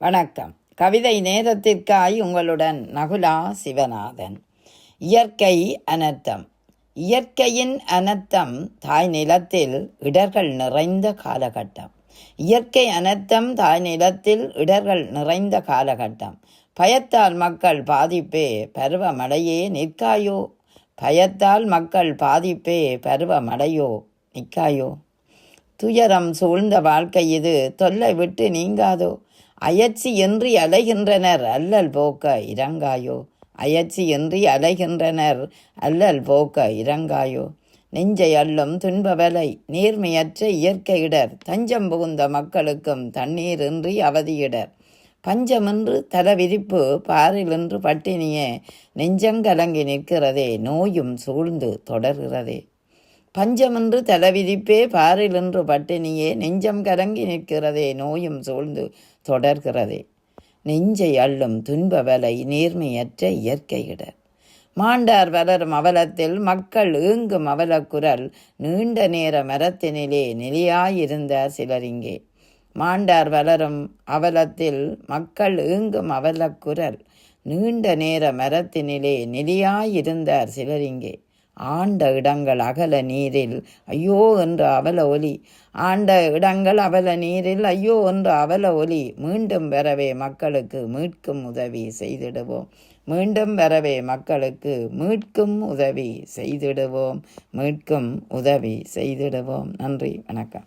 வணக்கம். கவிதை நேரத்திற்காய் உங்களுடன் நகுலா சிவநாதன். இயற்கை அனர்த்தம். இயற்கையின் அனர்த்தம் தாய் நிலத்தில் இடர்கள் நிறைந்த காலகட்டம். இயற்கை அனர்த்தம் தாய் நிலத்தில் இடர்கள் நிறைந்த காலகட்டம். பயத்தால் மக்கள் பாதிப்பே பருவமழையே நிற்காயோ? பயத்தால் மக்கள் பாதிப்பே பருவமழையோ நிற்காயோ? துயரம் சூழ்ந்த வாழ்க்கை இது. தொல்லை விட்டு நீங்காதோ? அயற்சி என்றி அலைகின்றனர் அல்லல் போக்க இறங்காயோ? அயற்சி என்றி அலைகின்றனர் அல்லல் போக்க இறங்காயோ? நெஞ்சை அள்ளும் துன்பவலை நேர்மையற்ற இயற்கை இடர். தஞ்சம் புகுந்த மக்களுக்கும் தண்ணீர் இன்றி அவதியிடர் பஞ்சமின்று தலவிரிப்பு பாரிலின்று பட்டினியே. நெஞ்சங்கலங்கி நிற்கிறதே. நோயும் சூழ்ந்து தொடர்கிறதே. பஞ்சமென்று தலைவிதிப்பே பாரிலென்று பட்டினியே நெஞ்சம் கலங்கி நிற்கிறதே நோயும் சூழ்ந்து தொடர்கிறதே. நெஞ்சை அள்ளும் துன்ப வலை நேர்மையற்ற இயற்கையிடர் மாண்டார் வளரும் அவலத்தில் மக்கள் ஏங்கும் அவலக்குரல் நீண்ட நேர மரத்தினிலே நிலையாயிருந்த சிலரிங்கே மாண்டார் வளரும் அவலத்தில் மக்கள் ஏங்கும் அவலக்குரல் நீண்ட நேர மரத்தினிலே நிலையாயிருந்தார் சிலரிங்கே ஆண்ட இடங்கள் அகல நீரில் ஐயோ என்ற அவல ஒலி. ஆண்ட இடங்கள் அவல நீரில் ஐயோ என்ற அவல ஒலி. மீண்டும் வரவே மக்களுக்கு மீட்கும் உதவி செய்திடுவோம். மீண்டும் வரவே மக்களுக்கு மீட்கும் உதவி செய்திடுவோம். மீட்கும் உதவி செய்திடுவோம். நன்றி. வணக்கம்.